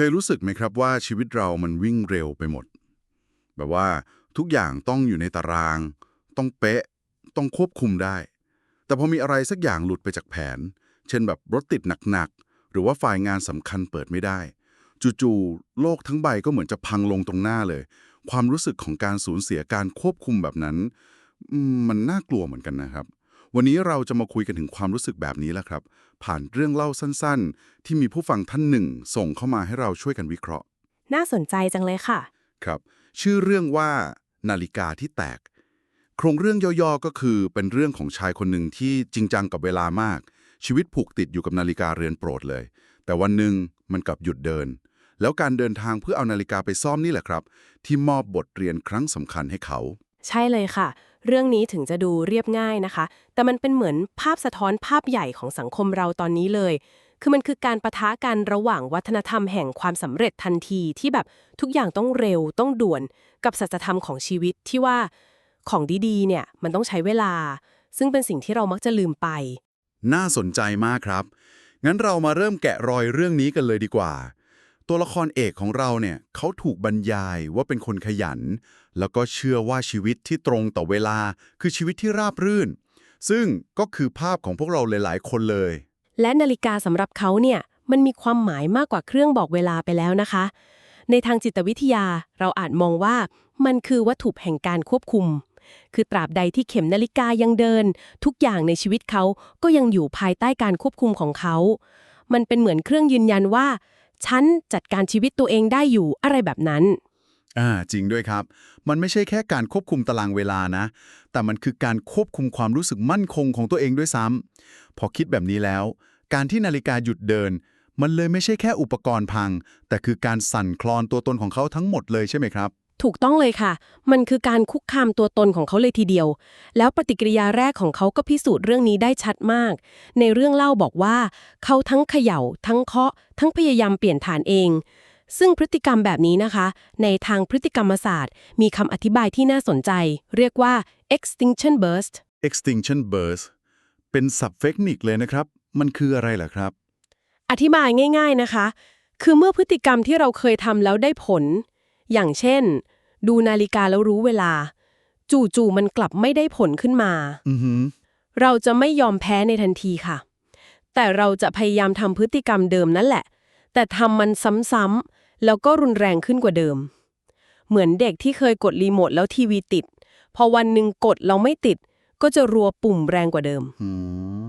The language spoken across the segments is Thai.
เคยรู้สึกไหมครับว่าชีวิตเรามันวิ่งเร็วไปหมด แบบว่าทุกอย่างต้องอยู่ในตาราง ต้องเป๊ะ ต้องควบคุมได้ แต่พอมีอะไรสักอย่างหลุดไปจากแผน เช่นแบบรถติดหนักๆ หรือว่าไฟล์งานสำคัญเปิดไม่ได้ จู่ๆ โลกทั้งใบก็เหมือนจะพังลงตรงหน้าเลย ความรู้สึกของการสูญเสียการควบคุมแบบนั้น มันน่ากลัวเหมือนกันนะครับ วันนี้เราจะมาคุยกันถึงความรู้สึกแบบนี้แหละครับ ผ่านเรื่องเล่าสั้นๆ ที่มีผู้ฟังท่านหนึ่ง ส่งเข้ามาให้เราช่วยกันวิเคราะห์ น่าสนใจจังเลยค่ะ ครับ ชื่อเรื่องว่า นาฬิกาที่แตก โครงเรื่องย่อๆก็คือเป็นเรื่องของชายคนหนึ่งที่จริงจังกับเวลามาก ชีวิตผูกติดอยู่กับนาฬิกาเรือนโปรดเลย แต่วันหนึ่งมันกลับหยุดเดิน แล้วการเดินทางเพื่อเอานาฬิกาไปซ่อมนี่แหละครับ ที่มอบบทเรียนครั้งสำคัญให้เขา ใช่เลยค่ะ เรื่องนี้ถึงจะดูเรียบง่ายนะคะ แต่มันเป็นเหมือนภาพสะท้อนภาพใหญ่ของสังคมเราตอนนี้เลย คือมันคือการประทะกันระหว่างวัฒนธรรมแห่งความสำเร็จทันทีที่แบบทุกอย่างต้องเร็วต้องด่วน กับสัจธรรมของชีวิตที่ว่าของดีๆ เนี่ยมันต้องใช้เวลา ซึ่งเป็นสิ่งที่เรามักจะลืมไป น่าสนใจมากครับ งั้นเรามาเริ่มแกะรอยเรื่องนี้กันเลยดีกว่า ตัวละครเอกของเราเนี่ยเขาถูกบรรยายว่าเป็นคนขยัน แล้วก็เชื่อว่าชีวิตที่ตรงต่อเวลาคือชีวิตที่ราบรื่น ซึ่งก็คือภาพของพวกเราหลายๆ คนเลย และนาฬิกาสำหรับเขาเนี่ยมันมีความหมายมากกว่าเครื่องบอกเวลาไปแล้วนะคะ ในทางจิตวิทยาเราอาจมองว่ามันคือวัตถุแห่งการควบคุม คือตราบใดที่เข็มนาฬิกายังเดิน ทุกอย่างในชีวิตเขาก็ยังอยู่ภายใต้การควบคุมของเขา มันเป็นเหมือนเครื่องยืนยันว่า ฉันจัดการชีวิตตัวเองได้อยู่อะไรแบบนั้น อ่าจริงด้วยครับ มันไม่ใช่แค่การควบคุมตารางเวลานะ แต่มันคือการควบคุมความรู้สึกมั่นคงของตัวเองด้วยซ้ำพอคิดแบบนี้แล้ว การที่นาฬิกาหยุดเดิน มันเลยไม่ใช่แค่อุปกรณ์พัง แต่คือการสั่นคลอนตัวตนของเขาทั้งหมดเลยใช่ไหมครับ ถูกต้องเลยค่ะ มันคือการคุกคามตัวตนของเขาเลยทีเดียว แล้วปฏิกิริยาแรกของเขาก็พิสูจน์เรื่องนี้ได้ชัดมาก ในเรื่องเล่าบอกว่า เขาทั้งเขย่า ทั้งเคาะ ทั้งพยายามเปลี่ยนฐานเอง ซึ่งพฤติกรรมแบบนี้นะคะ ในทางพฤติกรรมศาสตร์ มีคำอธิบายที่น่าสนใจ เรียกว่า extinction burst extinction burst เป็นศัพท์เทคนิคเลยนะครับ มันคืออะไรล่ะครับ อธิบายง่าย ๆนะคะ คือเมื่อพฤติกรรมที่เราเคยทำแล้วได้ผล อย่างเช่น ดูนาฬิกาแล้วรู้เวลา จู่ๆมันกลับไม่ได้ผลขึ้นมาอือหือเราจะไม่ยอมแพ้ในทันทีค่ะ แต่เราจะพยายามทำพฤติกรรมเดิมนั่นแหละ แต่ทำมันซ้ำๆแล้วก็รุนแรงขึ้นกว่าเดิม เหมือนเด็กที่เคยกดรีโมทแล้วทีวีติด พอวันหนึ่งกดเราไม่ติด ก็จะรัวปุ่มแรงกว่าเดิมอืม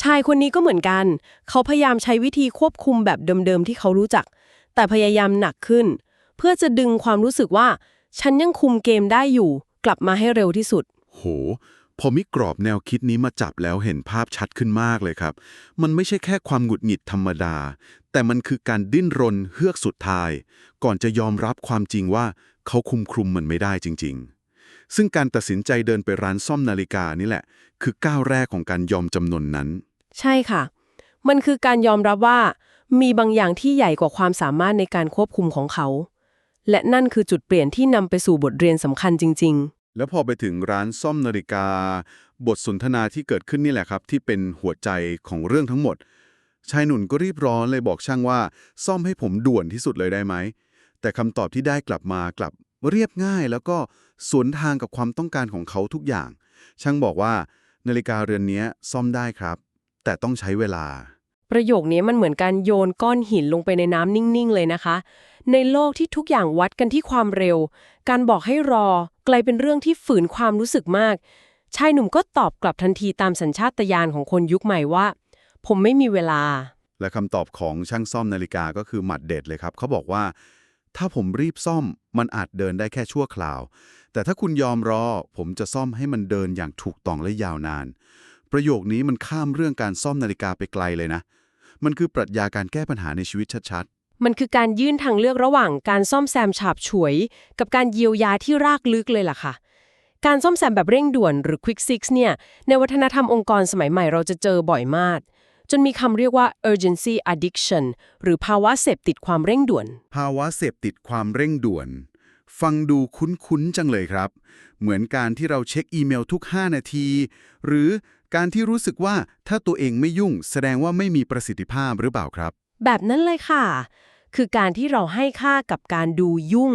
ชายคนนี้ก็เหมือนกัน เขาพยายามใช้วิธีควบคุมแบบเดิมๆที่เขารู้จัก แต่พยายามหนักขึ้น เพื่อจะดึงความรู้สึกว่า ฉันยังคุมเกมได้อยู่ กลับมาให้เร็วที่สุด โห พอมิกรอบแนวคิดนี้มาจับแล้วเห็นภาพชัดขึ้นมากเลยครับ มันไม่ใช่แค่ความหงุดหงิดธรรมดา แต่มันคือการดิ้นรนเฮือกสุดท้าย ก่อนจะยอมรับความจริงว่าเขาคุมคลุมมันไม่ได้จริง ๆ ซึ่งการตัดสินใจเดินไปร้านซ่อมนาฬิกานี่แหละ คือก้าวแรกของการยอมจำนนนั้น ใช่ค่ะ มันคือการยอมรับว่า มีบางอย่างที่ใหญ่กว่าความสามารถในการควบคุมของเขา และนั่นคือจุดเปลี่ยนที่นำไปสู่บทเรียนสำคัญจริงแล้วพอไปถึงร้านซ่อมนาฬิกา บทสนทนาที่เกิดขึ้นนี่แหละครับ ที่เป็นหัวใจของเรื่องทั้งหมด ชายหนุ่นก็รีบร้อนเลยบอกช่างว่า ซ่อมให้ผมด่วนที่สุดเลยได้ไหม แต่คำตอบที่ได้กลับมากลับเรียบง่ายแล้วก็สวนทางกับความต้องการของเขาทุกอย่าง ช่างบอกว่า นาฬิกาเรือนนี้ซ่อมได้ครับ แต่ต้องใช้เวลาๆประโยคนี้มันเหมือนการโยนก้อนหินลงไปในน้ำนิ่ง ๆ เลยนะคะ ในโลกที่ทุกอย่างวัดกันที่ความเร็ว การบอกให้รอกลายเป็นเรื่องที่ฝืนความรู้สึกมาก ชายหนุ่มก็ตอบกลับทันทีตามสัญชาตญาณของคนยุคใหม่ว่า ผมไม่มีเวลา และคำตอบของช่างซ่อมนาฬิกาก็คือหมัดเด็ดเลยครับ เขาบอกว่า ถ้าผมรีบซ่อมมันอาจเดินได้แค่ชั่วคราว แต่ถ้าคุณยอมรอ ผมจะซ่อมให้มันเดินอย่างถูกต้องและยาวนาน ประโยคนี้มันข้ามเรื่องการซ่อมนาฬิกาไปไกลเลยนะ มันคือปรัชญาการแก้ปัญหาในชีวิตชัด มันคือการยื่นทางเลือกระหว่างการซ่อมแซมฉาบฉวย กับการเยียวยาที่รากลึกเลยล่ะค่ะ การซ่อมแซมแบบเร่งด่วนหรือ quick fix เนี่ย ในวัฒนธรรมองค์กรสมัยใหม่เราจะเจอบ่อยมาก จนมีคำเรียกว่า urgency addiction หรือภาวะเสพติดความเร่งด่วน ภาวะเสพติดความเร่งด่วน ฟังดูคุ้นๆจังเลยครับ เหมือนการที่เราเช็คอีเมลทุก 5 นาที หรือการที่รู้สึกว่าถ้าตัวเองไม่ยุ่ง แสดงว่าไม่มีประสิทธิภาพหรือเปล่าครับ แบบนั้นเลยค่ะ คือการที่เราให้ค่ากับการดูยุ่ง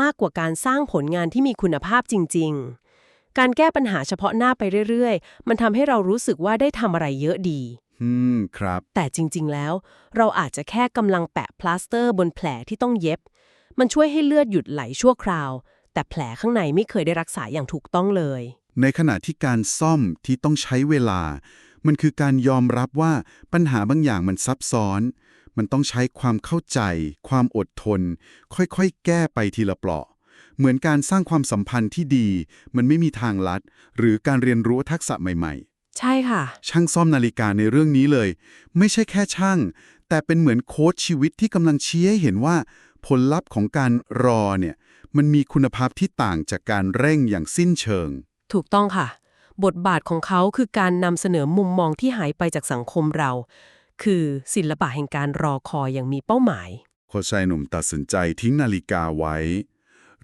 มากกว่าการสร้างผลงานที่มีคุณภาพจริง ๆ การแก้ปัญหาเฉพาะหน้าไปเรื่อย ๆ มันทำให้เรารู้สึกว่าได้ทำอะไรเยอะดี อืม ครับ แต่จริง ๆ แล้ว เราอาจจะแค่กำลังแปะพลาสเตอร์บนแผลที่ต้องเย็บ มันช่วยให้เลือดหยุดไหลชั่วคราว แต่แผลข้างในไม่เคยได้รักษาอย่างถูกต้องเลย ในขณะที่การซ่อมที่ต้องใช้เวลา มันคือการยอมรับว่าปัญหาบางอย่างมันซับซ้อน มันต้องใช้ความเข้าใจ ความอดทน ค่อยๆ แก้ไปทีละเปราะ เหมือนการสร้างความสัมพันธ์ที่ดี มันไม่มีทางลัด หรือการเรียนรู้ทักษะใหม่ๆ ใช่ค่ะ ช่างซ่อมนาฬิกาในเรื่องนี้เลย ไม่ใช่แค่ช่าง แต่เป็นเหมือนโค้ชชีวิตที่กำลังชี้ให้เห็นว่า ผลลัพธ์ของการรอเนี่ย มันมีคุณภาพที่ต่างจากการเร่งอย่างสิ้นเชิง ถูกต้องค่ะ บทบาทของเขาคือการนำเสนอมุมมองที่หายไปจากสังคมเรา คือศิลปะแห่งการรอคอยอย่างมีเป้าหมาย โคชายหนุ่มตัดสินใจทิ้งนาฬิกาไว้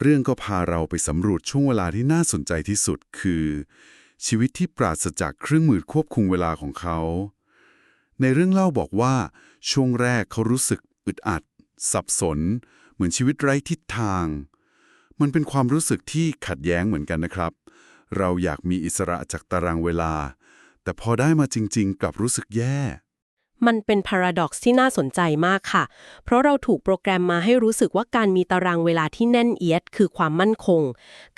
เรื่องก็พาเราไปสำรวจช่วงเวลาที่น่าสนใจที่สุดคือ ชีวิตที่ปราศจากเครื่องมือควบคุมเวลาของเขา ในเรื่องเล่าบอกว่า ช่วงแรกเขารู้สึกอึดอัด สับสน เหมือนชีวิตไร้ทิศทาง มันเป็นความรู้สึกที่ขัดแย้งเหมือนกันนะครับ เราอยากมีอิสระจากตารางเวลา แต่พอได้มาจริง ๆ กลับรู้สึกแย่ มันเป็นพาราดอกซ์ที่น่าสนใจมากค่ะ เพราะเราถูกโปรแกรมมาให้รู้สึกว่าการมีตารางเวลาที่แน่นเอียด คือความมั่นคง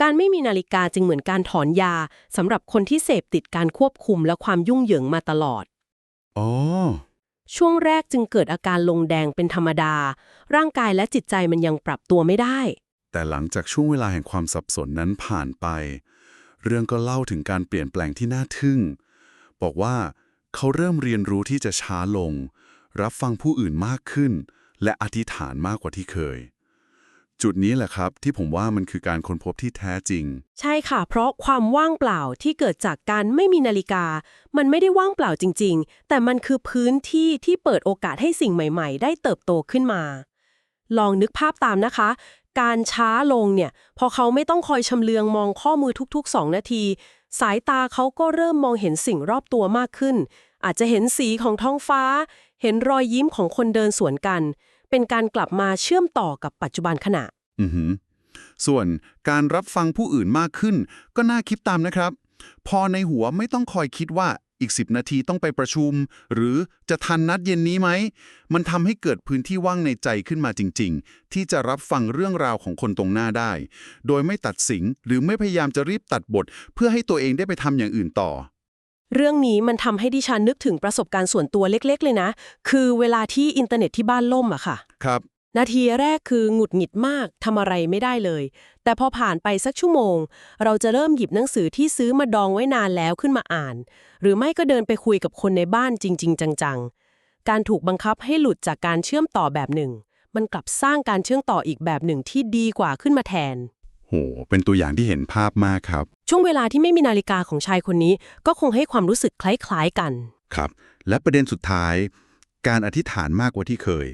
การไม่มีนาฬิกาจึงเหมือนการถอนยาสำหรับคนที่เสพติดการควบคุมและความยุ่งเหยิงมาตลอด อ๋อ ช่วงแรกจึงเกิดอาการลงแดงเป็นธรรมดา ร่างกายและจิตใจมันยังปรับตัวไม่ได้ แต่หลังจากช่วงเวลาแห่งความสับสนนั้นผ่านไป เรื่องก็เล่าถึงการเปลี่ยนแปลงที่น่าทึ่ง บอกว่า เขาเริ่มเรียนรู้ที่จะช้าลง รับฟังผู้อื่นมากขึ้น และอธิษฐานมากกว่าที่เคย จุดนี้แหละครับที่ผมว่ามันคือการค้นพบที่แท้จริง ใช่ค่ะ เพราะความว่างเปล่าที่เกิดจากการไม่มีนาฬิกา มันไม่ได้ว่างเปล่าจริง ๆ แต่มันคือพื้นที่ที่เปิดโอกาสให้สิ่งใหม่ ๆ ได้เติบโตขึ้นมา ลองนึกภาพตามนะคะ การช้าลงเนี่ย พอเขาไม่ต้องคอยชำเลืองมองข้อมือทุกๆ 2 นาทีสายตาเขาก็เริ่มมองเห็นสิ่งรอบตัวมากขึ้น อาจจะเห็นสีของท้องฟ้า เห็นรอยยิ้มของคนเดินสวนกัน เป็นการกลับมาเชื่อมต่อกับปัจจุบันขณะ อือหือ ส่วนการรับฟังผู้อื่นมากขึ้น ก็น่าคิดตามนะครับ พอในหัวไม่ต้องคอยคิดว่าอีก 10 นาทีต้องไปประชุม หรือจะทันนัดเย็นนี้ไหม มันทำให้เกิดพื้นที่ว่างในใจขึ้นมาจริง ๆ ที่จะรับฟังเรื่องราวของคนตรงหน้าได้ โดยไม่ตัดสินหรือไม่พยายามจะรีบตัดบท เพื่อให้ตัวเองได้ไปทำอย่างอื่นต่อ เรื่องนี้มันทำให้ดิฉันนึกถึงประสบการณ์ส่วนตัวเล็ก ๆ เลยนะ คือเวลาที่อินเทอร์เน็ตที่บ้านล่มอะค่ะ ครับ นาทีแรกคือหงุดหงิดมากทำอะไรไม่ได้เลย แต่พอผ่านไปสักชั่วโมง เราจะเริ่มหยิบหนังสือที่ซื้อมาดองไว้นานแล้วขึ้นมาอ่าน หรือไม่ก็เดินไปคุยกับคนในบ้านจริง ๆ จังๆ การถูกบังคับให้หลุดจากการเชื่อมต่อแบบหนึ่ง มันกลับสร้างการเชื่อมต่ออีกแบบหนึ่งที่ดีกว่าขึ้นมาแทน โห เป็นตัวอย่างที่เห็นภาพมากครับ ช่วงเวลาที่ไม่มีนาฬิกาของชายคนนี้ ก็คงให้ความรู้สึกคล้ายๆกัน ครับ และประเด็นสุดท้าย การอธิษฐานมากกว่าที่เคย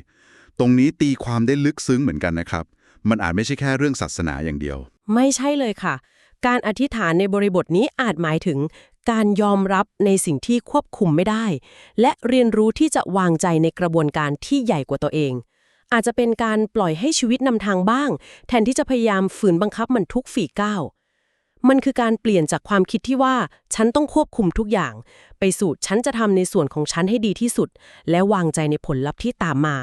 ตรงนี้ตีความได้ลึกซึ้งเหมือนกันนะครับ มันอาจไม่ใช่แค่เรื่องศาสนาอย่างเดียว ไม่ใช่เลยค่ะ การอธิษฐานในบริบทนี้อาจหมายถึง การยอมรับในสิ่งที่ควบคุมไม่ได้ และเรียนรู้ที่จะวางใจในกระบวนการที่ใหญ่กว่าตัวเอง อาจจะเป็นการปล่อยให้ชีวิตนำทางบ้าง แทนที่จะพยายามฝืนบังคับมันทุกฝีก้าวมันคือการเปลี่ยนจากความคิดที่ว่า ฉันต้องควบคุมทุกอย่าง ไปสู่ฉันจะทำในส่วนของฉันให้ดีที่สุด และวางใจในผลลัพธ์ที่ตามมา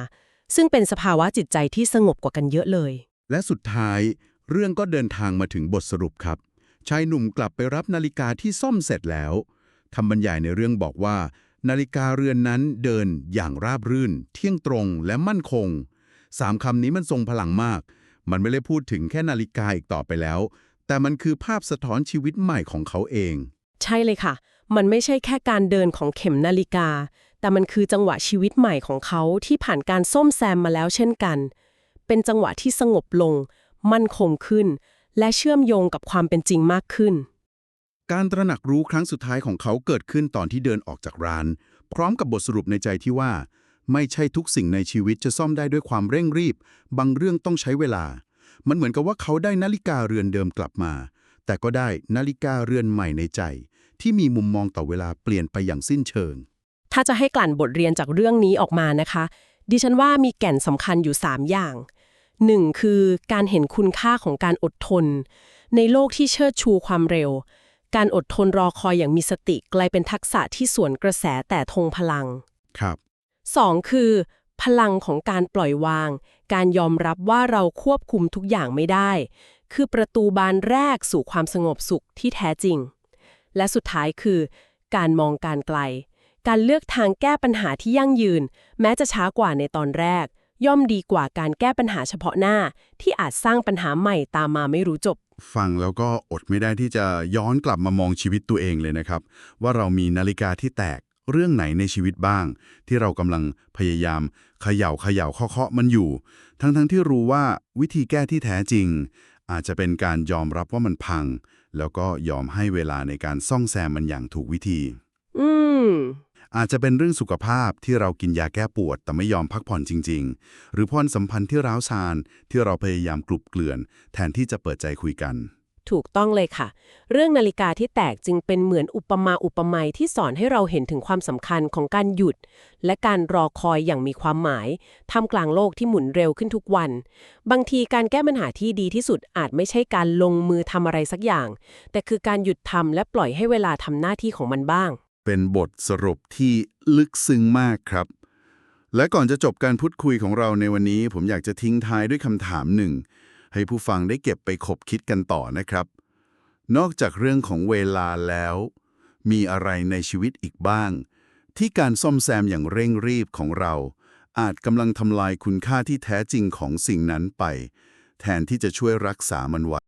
ซึ่งเป็นสภาวะจิตใจที่สงบกว่ากันเยอะเลย และสุดท้าย เรื่องก็เดินทางมาถึงบทสรุปครับชายหนุ่มกลับไปรับนาฬิกาที่ซ่อมเสร็จแล้วคำบรรยายในเรื่องบอกว่า นาฬิกาเรือนนั้นเดินอย่างราบรื่น เที่ยงตรงและมั่นคง สามคำนี้มันทรงพลังมาก มันไม่ได้พูดถึงแค่นาฬิกาอีกต่อไปแล้ว แต่มันคือภาพสะท้อนชีวิตใหม่ของเขาเอง ใช่เลยค่ะ มันไม่ใช่แค่การเดินของเข็มนาฬิกา แต่มันคือจังหวะชีวิตใหม่ของเขาที่ผ่านการส้มแซมมาแล้วเช่นกัน เป็นจังหวะที่สงบลง มั่นคงขึ้น และเชื่อมโยงกับความเป็นจริงมากขึ้น การตระหนักรู้ครั้งสุดท้ายของเขาเกิดขึ้นตอนที่เดินออกจากร้าน พร้อมกับบทสรุปในใจที่ว่า ไม่ใช่ทุกสิ่งในชีวิตจะซ่อมได้ด้วยความเร่งรีบ บางเรื่องต้องใช้เวลา มันเหมือนกับว่าเขาได้นาฬิกาเรือนเดิมกลับมา แต่ก็ได้นาฬิกาเรือนใหม่ในใจ ที่มีมุมมองต่อเวลาเปลี่ยนไปอย่างสิ้นเชิง ถ้าจะให้กลั่นบทเรียนจากเรื่องนี้ออกมานะคะ ดิฉันว่ามีแก่นสำคัญอยู่ 3 อย่าง 1. คือการเห็นคุณค่าของการอดทน ในโลกที่เชิดชูความเร็ว การอดทนรอคอยอย่างมีสติกลายเป็นทักษะที่สวนกระแสแต่ธงพลัง ครับ 2. คือ พลังของการปล่อยวาง การยอมรับว่าเราควบคุมทุกอย่างไม่ได้ คือประตูบานแรกสู่ความสงบสุขที่แท้จริง และสุดท้ายคือ การมองการไกล การเลือกทางแก้ปัญหาที่ยั่งยืน แม้จะช้ากว่าในตอนแรก ย่อมดีกว่าการแก้ปัญหาเฉพาะหน้า ที่อาจสร้างปัญหาใหม่ตามมาไม่รู้จบฟังแล้วก็อดไม่ได้ที่จะย้อนกลับมามองชีวิตตัวเองเลยนะครับ ว่าเรามีนาฬิกาที่แตก เรื่องไหนในชีวิตบ้าง ที่เรากำลังพยายามเขย่าเขย่าเคาะเคาะมันอยู่ ทั้งๆที่รู้ว่าวิธีแก้ที่แท้จริง อาจจะเป็นการยอมรับว่ามันพัง แล้วก็ยอมให้เวลาในการซ่อมแซมมันอย่างถูกวิธี อืมอาจจะเป็นเรื่องสุขภาพที่เรากินยาแก้ปวด แต่ไม่ยอมพักผ่อนจริง ๆ หรือพรสัมพันธ์ที่ร้าวซานที่เราพยายามกลุบเกลื่อน แทนที่จะเปิดใจคุยกัน ถูกต้องเลยค่ะ เรื่องนาฬิกาที่แตกจึงเป็นเหมือนอุปมาอุปไมยที่สอนให้เราเห็นถึงความสำคัญของการหยุด และการรอคอยอย่างมีความหมายท่ามกลางโลกที่หมุนเร็วขึ้นทุกวัน บางทีการแก้ปัญหาที่ดีที่สุดอาจไม่ใช่การลงมือทำอะไรสักอย่าง แต่คือการหยุดทำและปล่อยให้เวลาทำหน้าที่ของมันบ้าง เป็นบทสรุปที่ลึกซึ้งมากครับ และก่อนจะจบการพูดคุยของเราในวันนี้ ผมอยากจะทิ้งท้ายด้วยคำถามหนึ่ง ให้ผู้ฟังได้เก็บไปคบคิดกันต่อนะครับ นอกจากเรื่องของเวลาแล้ว มีอะไรในชีวิตอีกบ้าง ที่การซ่อมแซมอย่างเร่งรีบของเรา อาจกำลังทำลายคุณค่าที่แท้จริงของสิ่งนั้นไป แทนที่จะช่วยรักษามันไว้